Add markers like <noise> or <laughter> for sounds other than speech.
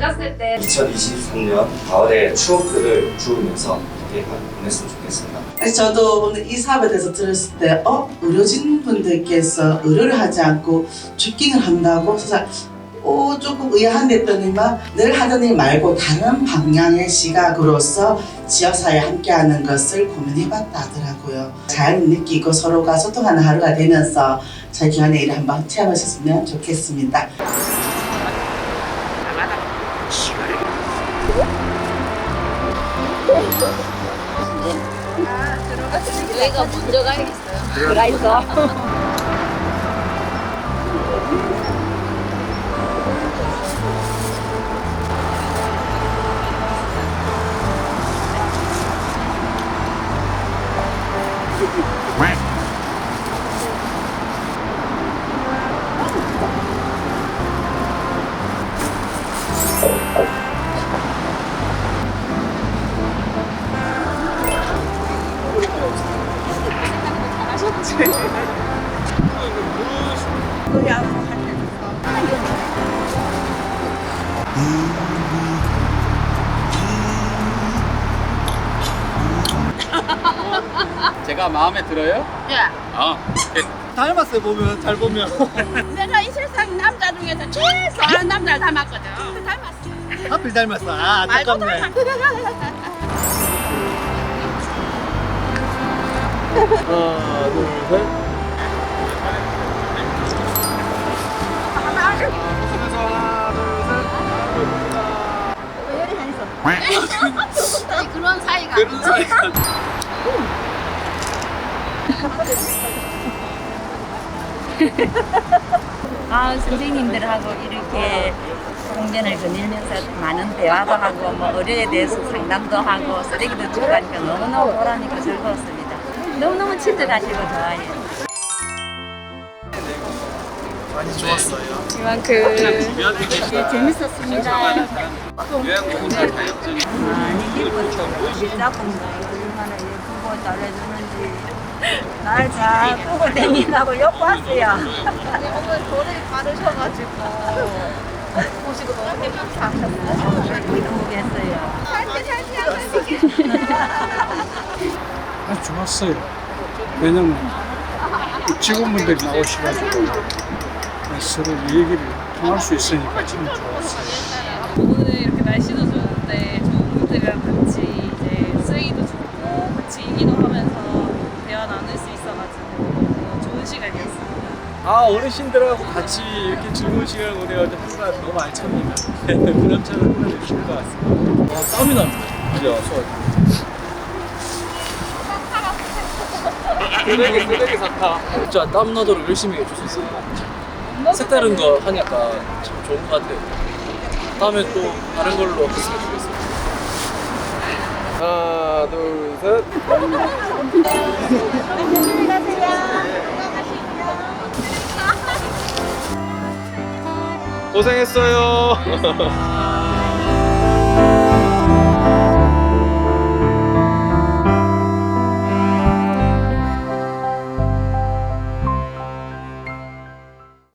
봤을 때 2023년 가을의 추억들을 주우면서 함께 보냈으면 좋겠습니다. 그래서 저도 오늘 이 사업에 대해서 들었을 때, 어? 의료진 분들께서 의료를 하지 않고 죽깅을 한다고? 그래서 오, 조금 의아한데 했더니만 늘 하던 일 말고 다른 방향의 시각으로서 지역사회에 함께하는 것을 고민해봤다 하더라고요. 잘 느끼고 서로가 소통하는 하루가 되면서 저희 기관의 일을 한번 체험하셨으면 좋겠습니다. 저희가 먼저 가야겠어요. 들어가 있어. <laughs> 제가 마음에 들어요? 예. 아, 닮았어요 보면 잘 보면 <laughs> 내가 이 세상 남자 중에서 제일 좋아하는 남자를 닮았거든. 닮았어. 하필 닮았어 아 말고 안타깝네 하나 둘셋 아니, 그런 사이가 그런 사이가 아, 선생님들하고 이렇게 공전을 거닐면서 많은 대화도 하고 뭐 의료에 대해서 상담도 하고 쓰레기도 주고 하니까 너무너무 보람있고 즐거웠습니다. 너무너무 친절하시고 좋아해요. 많이 좋았어요 이만큼 재밌었습니다. 많이 기뻤어요. 밀자공도 얼마나 예쁘고 잘해주는지 날잘 끄고 다니라고 욕 봤어요. 오늘 돈을 받으셔가지고 <laughs> 보시고 너무 행복했어요. 아주 좋았어요. 왜냐면 이 직원분들이 나오셔가지고 서로 얘기를 통할 수 있으니까 참 좋았어요. 오늘 이렇게 날씨도 좋은데 좋은 분들이랑 같이 이제 쓰레기도 줍고 같이 얘기도 하면서 대화 나눌 수 있어가지고 좋은 시간이었어요. 아 어르신들하고 같이 이렇게 즐거운 시간을 보내가지고 하루가 너무 부담차는 하루가 좋을 것 같습니다 와 땀이 납니다 그죠 수학 쓰레기 쓰레기 사타 진짜 땀나도록 열심히 해주셨어요. 색다른 거 하니까 참 좋은 것 같아요. 다음에 또 다른 걸로 했으면 좋겠습니다. 하나 둘셋. 고생했어요 <laughs> <laughs>